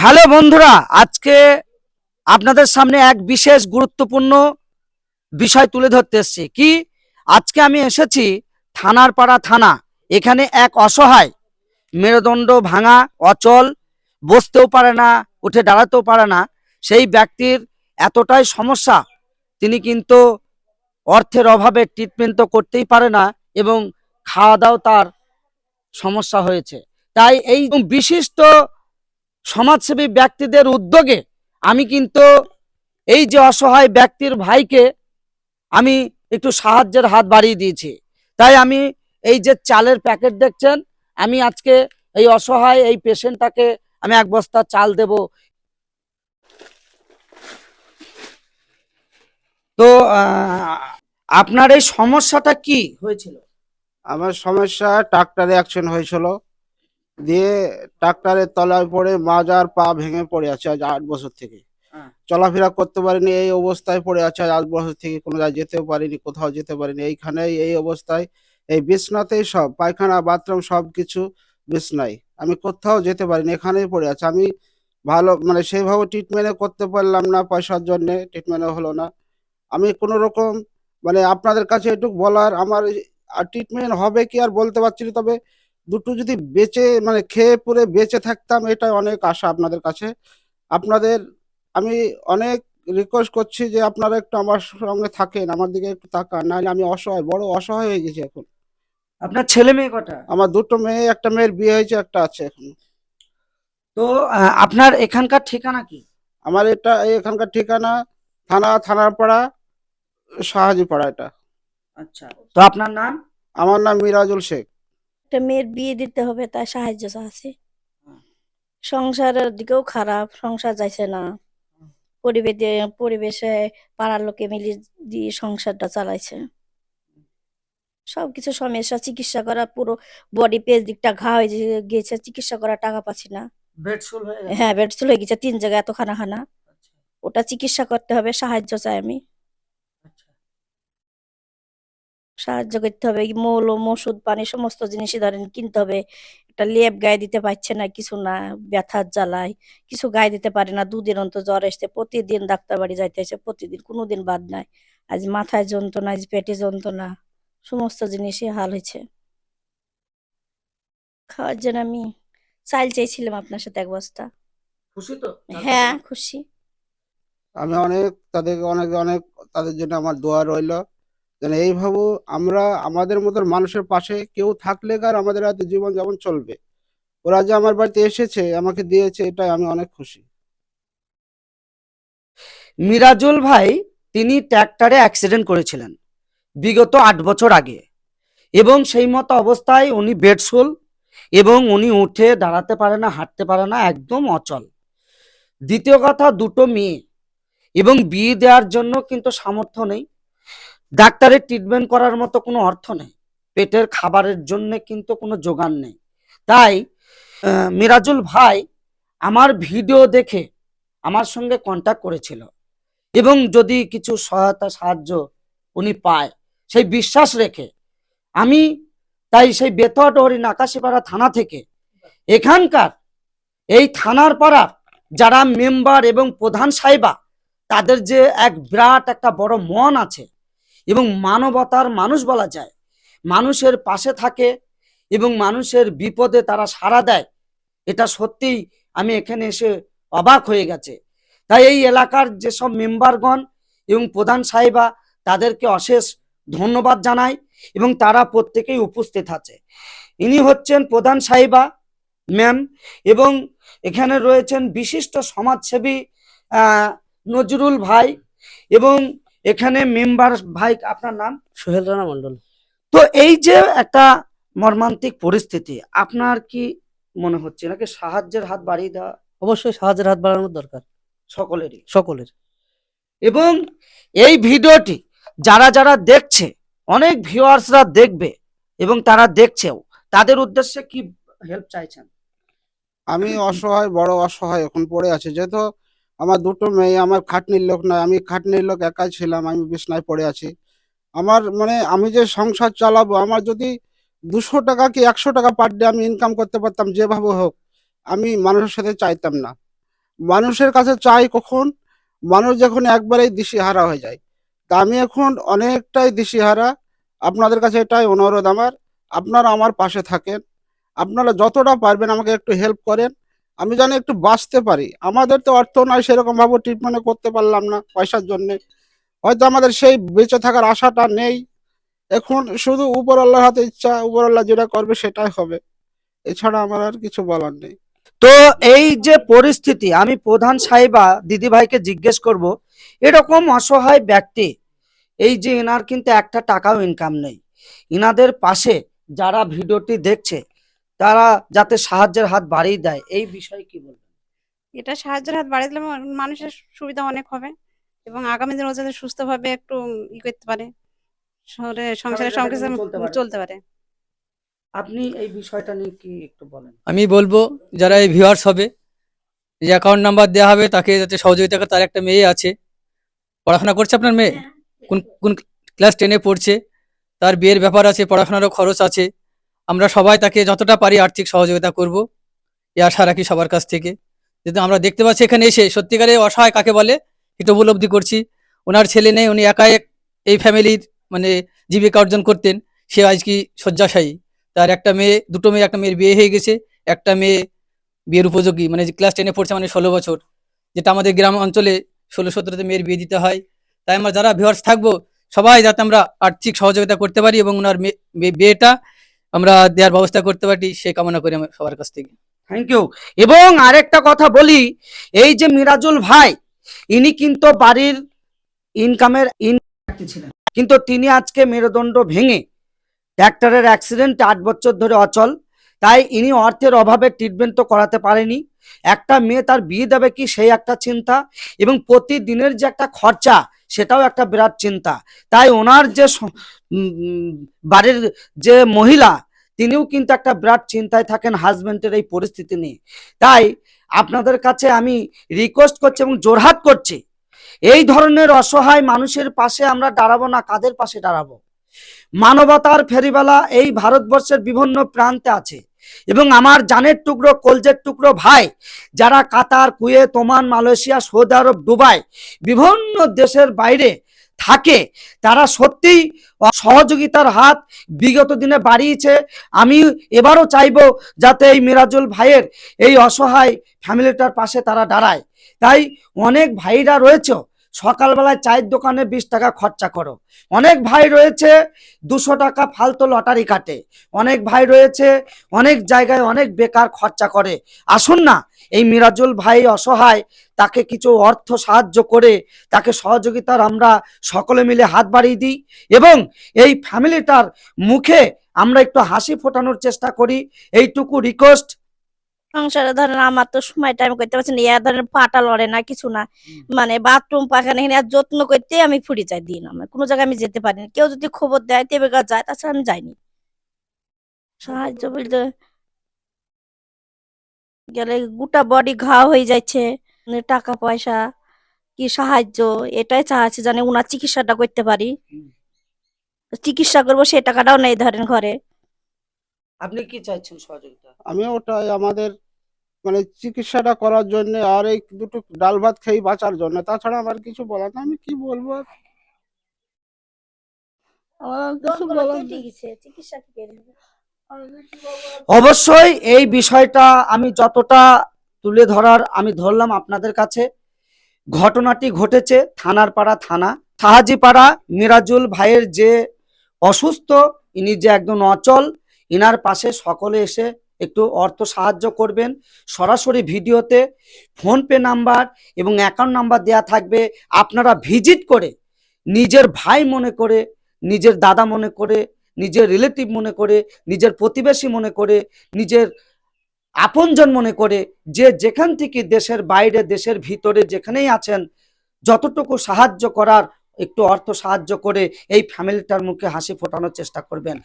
Hello বন্ধুরা, আজকে আপনাদের সামনে এক বিশেষ গুরুত্বপূর্ণ বিষয় তুলে ধরতে এসেছি। কি? আজকে আমি এসেছি থানার পাড়া থানা। এখানে এক অসহায়, মেরুদণ্ড ভাঙা, অচল, বসতেও পারে না, উঠে দাঁড়াতেও পারে না। সেই ব্যক্তির এতটাই সমস্যা, তিনি কিন্তু অর্থের অভাবে ট্রিটমেন্ট তো করতেই পারে না এবং খাওয়া দাওয়া তার সমস্যা হয়েছে। তাই এই বিশিষ্ট সমাজসেবী ব্যক্তিদের উদ্যোগে আমি কিন্তু এই যে অসহায় ব্যক্তির ভাইকে আমি একটু সাহায্যের হাত বাড়িয়ে দিয়েছি। তাই আমি এই যে চালের প্যাকেট দেখছেন, আমি আজকে এই অসহায় এই পেশেন্টটাকে আমি এক বস্তা চাল দেব। তো আপনার এই সমস্যাটা কি হয়েছিল? আমার সমস্যা, ট্রাক্টরে অ্যাকশন হয়েছিল। দিয়ে ট্রাক্টরের তলায় পড়ে মাজার পা ভেঙে পড়ে আছে আজ আট বছর থেকে। হ্যাঁ। চলাফেরা করতে পারিনি এই অবস্থায় পড়ে আছে আজ আট বছর থেকে কোনো জায়গায় যেতেও পারিনি কোথাও যেতে পারিনি এইখানেই এই অবস্থায় এই বিছনাতেই সব পায়খানা বাথরুম সব কিছু বিছনাই আমি কোথাও যেতে পারিনি এখানেই পড়ে আছে। আমি ভালো মানে সেইভাবে ট্রিটমেন্টে করতে পারলাম না পয়সার জন্যে ট্রিটমেন্টও হলো না। আমি কোনো রকম মানে আপনাদের কাছে এটুকু বলার আমার ট্রিটমেন্ট হবে কি আর বলতে পারছি না তবে দুটো যদি বেঁচে মানে খেয়ে পরে বেঁচে থাকতাম এটা অনেক আশা আপনাদের কাছে। আপনাদের আমি অনেক রিকোয়েস্ট করছি যে আপনারা একটু আমার সঙ্গে থাকেন আমার দিকে একটু তাকান নাহলে আমি অসহায় বড় অসহায় হয়ে গেছি এখন। আপনার ছেলে মেয়ে কটা? আমার দুটো মেয়ে একটা মেয়ের বিয়ে হয়েছে একটা আছে এখন। তো আপনার এখানকার ঠিকানা কি? আমার এটা এখানকার ঠিকানা থানা থানাপাড়া শাহাজিপাড়া এটা। আচ্ছা। তো আপনার নাম? আমার নাম মিরাজুল শেখ। একটা মেয়ের বিয়ে দিতে হবে তার সাহায্য চাচ্ছি হুম। সংসারের দিকেও খারাপ সংসার যাইছে না। পরিবেশে পরিবেশে পাড়ার লোকে মিলে দিয়ে সংসারটা চালাইছে। সবকিছু সমস্যা চিকিৎসা করা পুরো বডি পেজ দিকটা ঘা হয়ে গিয়েছে চিকিৎসা করার টাকা পাচ্ছি না। হয়ে গেছে? হ্যাঁ বেডসুল হয়ে গেছে তিন জায়গায় এত খানা খানা। আচ্ছা, ওটা চিকিৎসা করতে হবে সাহায্য চাই আমি আচ্ছা। সাহায্য করতে হবে। মৌল ওষুধ পানি সমস্ত জিনিসই ধরেন কিনতে হবে। একটা লেপ গায়ে দিতে পারছে না কিছু না ব্যথার জ্বালায় কিছু গায়ে দিতে পারে না। দুদিন অন্তর জ্বর এসছে প্রতিদিন ডাক্তার বাড়ি যাইতে হয়েছে প্রতিদিন কোনোদিন বাদ নাই। আজ মাথায় যন্ত্রণা আজ পেটে যন্ত্রণা সমস্ত জিনিসই হাল হয়েছে। খাওয়ার জন্য আমি চাল চাইছিলাম আপনার সাথে এক বস্তা। খুশি তো? হ্যাঁ খুশি। আমি অনেক তাদেরকে অনেক অনেক তাদের জন্য আমার দোয়া রইল। যেন এইভাবে আমরা আমাদের মতন মানুষের পাশে কেউ থাকলে আর আমাদের হাতে জীবন যেমন চলবে। ওরা যে আমার বাড়িতে এসেছে, আমাকে দিয়েছে, এটাই আমি অনেক খুশি। মিরাজুল ভাই, তিনি ট্র্যাক্টরে অ্যাক্সিডেন্ট করেছিলেন, বিগত আট বছর আগে। এবং সেই মতো অবস্থায় উনি বেডসোল এবং উনি উঠে দাঁড়াতে পারে না, হাঁটতে পারে না, একদম অচল। দ্বিতীয় কথা, দুটো মেয়ে। এবং বিয়ে দেওয়ার জন্য কিন্তু সামর্থ্য নেই। ডাক্তারের ট্রিটমেন্ট করার মতো কোনো অর্থ নেই। পেটের খাবারের জন্য কিন্তু কোনো যোগান নেই। তাই মিরাজুল ভাই আমার ভিডিও দেখে আমার সঙ্গে কন্ট্যাক্ট করেছিল এবং যদি কিছু সহায়তা সাহায্য উনি পায়, সেই বিশ্বাস রেখে আমি তাই সেই বেতডহরি নাকাশিপাড়া থানা থেকে এখানকার এই থানার পাড়ার যারা মেম্বার এবং প্রধান সাহেবা, তাদের যে এক বিরাট একটা বড় মন আছে এবং মানবতার মানুষ বলা যায়। মানুষের পাশে থাকে এবং মানুষের বিপদে তারা সাড়া দেয়। এটা সত্যিই আমি এখানে এসে অবাক হয়ে গেছে। তাই এই এলাকার যেসব মেম্বারগণ এবং প্রধান সাহেবা, তাদেরকে অশেষ ধন্যবাদ জানাই এবং তারা প্রত্যেকেই উপস্থিত আছে। ইনি হচ্ছেন প্রধান সাহেবা, ম্যাম এবং এখানে রয়েছেন বিশিষ্ট সমাজসেবী নজরুল ভাই এবং এখানে মেম্বার ভাই আপনার নাম? সোহেল রানা মন্ডল তো এই যে একটা মর্মান্তিক পরিস্থিতি আপনার কি মনে হচ্ছে? নাকি সাহায্যের হাত বাড়িয়ে দেওয়া? অবশ্যই সাহায্যের হাত বাড়ানোর দরকার। সকলেরই। সকলের। এবং এই ভিডিওটি যারা যারা দেখছে অনেক ভিউয়ার্সরা দেখবে এবং তারা দেখছেও তাদের উদ্দেশ্যে কি হেল্প চাইছেন? আমি অসহায় বড় অসহায় এখন পড়ে আছে। যেহেতু আমার দুটো মেয়ে, আমার খাটনির লোক নয়, আমি খাটনির লোক একাই ছিলাম, আমি বিছনায় পড়ে আছি। আমার মানে আমি যে সংসার চালাবো, আমার যদি দুশো টাকা কি একশো টাকা পার ডে আমি ইনকাম করতে পারতাম, যেভাবে হোক, আমি মানুষের সাথে চাইতাম না। মানুষের কাছে চাই কখন? মানুষ যখন একবারেই দিশেহারা হয়ে যায়। তা আমি এখন অনেকটাই দিশেহারা। আপনাদের কাছে এটাই অনুরোধ আমার। আপনারা আমার পাশে থাকেন। আপনারা যতটা পারবেন আমাকে একটু হেল্প করেন। আমি যেন একটু বাঁচতে পারি। আমাদের তো অর্থ নয় সেরকম ভাবে ট্রিটমেন্ট করতে পারলাম না পয়সার জন্য। হয়তো আমাদের সেই বেঁচে থাকার আশাটা নেই। এখন শুধু উপর আল্লাহর হাতে ইচ্ছা, উপর আল্লাহ যেটা করবে সেটাই হবে। এছাড়া আমার আর কিছু বলার নেই। তো এই যে পরিস্থিতি, আমি প্রধান সাহেবা দিদি ভাইকে জিজ্ঞেস করব, এরকম অসহায় ব্যক্তি, এই যে এনার কিন্তু একটা টাকাও ইনকাম নেই। ইনাদের পাশে যারা ভিডিওটি দেখছে তারা যাতে সাহায্যের হাত বাড়িয়ে দেয় এই বিষয়ে কি বলবেন? এটা সাহায্যের হাত বাড়িয়ে দিলে মানুষের সুবিধা অনেক হবে এবং আগামী দিনে ও যাতে সুস্থভাবে একটু ই করতে পারে শহরে সংসারের সারা সঙ্গে জীবন চলতে পারে। চলতে পারে। আপনি এই বিষয়টা নিয়ে কি একটু বলেন? আমি বলব যারা এই ভিউয়ার্স হবে যে অ্যাকাউন্ট নাম্বার দেওয়া হবে তাকে যাতে সহযোগিতা করে তার একটা মেয়ে আছে। পড়াশোনা করছে আপনার মেয়ে? কোন কোন ক্লাস টেনে পড়ছে? তার বিয়ের ব্যাপার আছে পড়াশোনারও খরচ আছে। আমরা সবাই তাকে যতটা পারি আর্থিক সহযোগিতা করব এ আশা রাখি সবার কাছ থেকে। যেহেতু আমরা দেখতে পাচ্ছি এখানে এসে সত্যিকারে অসহায় কাকে বলে এটা উপলব্ধি করছি। ওনার ছেলে নেই, উনি একাই এক- এই ফ্যামিলির মানে জীবিকা অর্জন করতেন, সে আজ কি শয্যাশায়ী। তার একটা মেয়ে, দুটো মেয়ে, একটা মেয়ের বিয়ে হয়ে গেছে, একটা মেয়ে বিয়ের উপযোগী মানে ক্লাস টেনে পড়ছে মানে ষোলো বছর। যেটা আমাদের গ্রাম অঞ্চলে ষোলো সতেরোতে মেয়ের বিয়ে দিতে হয়। তাই আমরা যারা ভিউয়ার্স থাকব, সবাই যাতে আমরা আর্থিক সহযোগিতা করতে পারি এবং ওনার বিয়েটা আমরা দেওয়ার ব্যবস্থা করতে পারি সে কামনা করি আমার সবার কাছ থেকে। থ্যাংক ইউ এবং আরেকটা কথা বলি, এই যে মিরাজুল ভাই, ইনি কিন্তু বাড়ির ইনকামের ইন ছিলেন কিন্তু তিনি আজকে মেরুদণ্ড ভেঙে ট্র্যাক্টরের অ্যাক্সিডেন্ট আট বছর ধরে অচল, তাই ইনি অর্থের অভাবে ট্রিটমেন্ট তো করাতে পারেনি। একটা মেয়ে তার বিয়ে দেবে কি, সেই একটা চিন্তা। এবং প্রতিদিনের যে একটা খরচা সেটাও একটা বিরাট চিন্তা। তাই ওনার যে বাড়ির যে মহিলা, তিনিও কিন্তু একটা বিরাট চিন্তায় থাকেন হাজবেন্ডের এই পরিস্থিতি নিয়ে। তাই আপনাদের কাছে আমি রিকোয়েস্ট করছি এবং জোরহাট করছি, এই ধরনের অসহায় মানুষের পাশে আমরা দাঁড়াবো না, কাদের পাশে দাঁড়াবো? মানবতার ফেরিবালা এই ভারতবর্ষের বিভিন্ন প্রান্তে আছে। এবং আমার জানের টুকরো, কলজের টুকরো ভাই, যারা Qatar, Kuwait, Oman, Malaysia, Saudi Arab, Dubai বিভিন্ন দেশের বাইরে থাকে, তারা সত্যিই সহযোগিতার হাত বিগত দিনে বাড়িয়েছে। আমি এবারও চাইব যাতে এই মিরাজুল ভাইয়ের এই অসহায় ফ্যামিলিটার পাশে তারা দাঁড়ায়। তাই অনেক ভাইরা রয়েছে সকালবেলায় চায়ের দোকানে বিশ টাকা খরচা করো। অনেক ভাই রয়েছে দুশো টাকা ফালতু লটারি কাটে। অনেক ভাই রয়েছে অনেক জায়গায় অনেক বেকার খরচা করে। আসুন না, এই মিরাজুল ভাই অসহায়, তাকে কিছু অর্থ সাহায্য করে তাকে সহযোগিতার আমরা সকলে মিলে হাত বাড়িয়ে দিই এবং এই ফ্যামিলিটার মুখে আমরা একটু হাসি ফোটানোর চেষ্টা করি। এইটুকু রিকোয়েস্ট সংসারে ধরেন আমার তো সময় টাইম করতে পারছি না ইয়া ধরেন পাটা লড়ে না কিছু না। মানে বাথরুম পাখানে এখানে আর যত্ন করতে আমি ফুরি যাই দিন আমার কোনো জায়গায় আমি যেতে পারি না। কেউ যদি খবর দেয় তেবে গা যায় তাছাড়া আমি যাইনি। সাহায্য বলতে গেলে গোটা বডি ঘা হয়ে যাচ্ছে মানে টাকা পয়সা কি সাহায্য এটাই চাচ্ছি জানি উনার চিকিৎসাটা করতে পারি। চিকিৎসা করব সে টাকাটাও নেই ধরেন ঘরে। আপনি কি চাইছেন সহযোগিতা আমি ওটাই আমাদের মানে চিকিৎসাটা করার জন্য আর এই দুটো ডাল ভাত খেয়ে বাঁচার জন্য তাছাড়া আমার কিছু বলার না আমি কি বলব আর? আমার আর কিছু বলার নেই। চিকিৎসা কি করবে? আমি কি বলব অবশ্যই এই বিষয়টা আমি যতটা তুলে ধরার আমি ধরলাম আপনাদের কাছে ঘটনাটি ঘটেছে থানার পাড়া থানা সাহাজিপাড়া মিরাজুল ভাইয়ের যে অসুস্থ ইনি যে একদম অচল ইনার পাশে সকলে এসে একটু অর্থ সাহায্য করবেন। সরাসরি ভিডিওতে ফোনপে নাম্বার এবং অ্যাকাউন্ট নাম্বার দেয়া থাকবে। আপনারা ভিজিট করে নিজের ভাই মনে করে, নিজের দাদা মনে করে, নিজের রিলেটিভ মনে করে, নিজের প্রতিবেশী মনে করে, নিজের আপনজন মনে করে যে যেখান থেকে দেশের বাইরে, দেশের ভিতরে যেখানেই আছেন, যতটুকু সাহায্য করার একটু অর্থ সাহায্য করে এই ফ্যামিলিটার মুখে হাসি ফোটানোর চেষ্টা করবেন।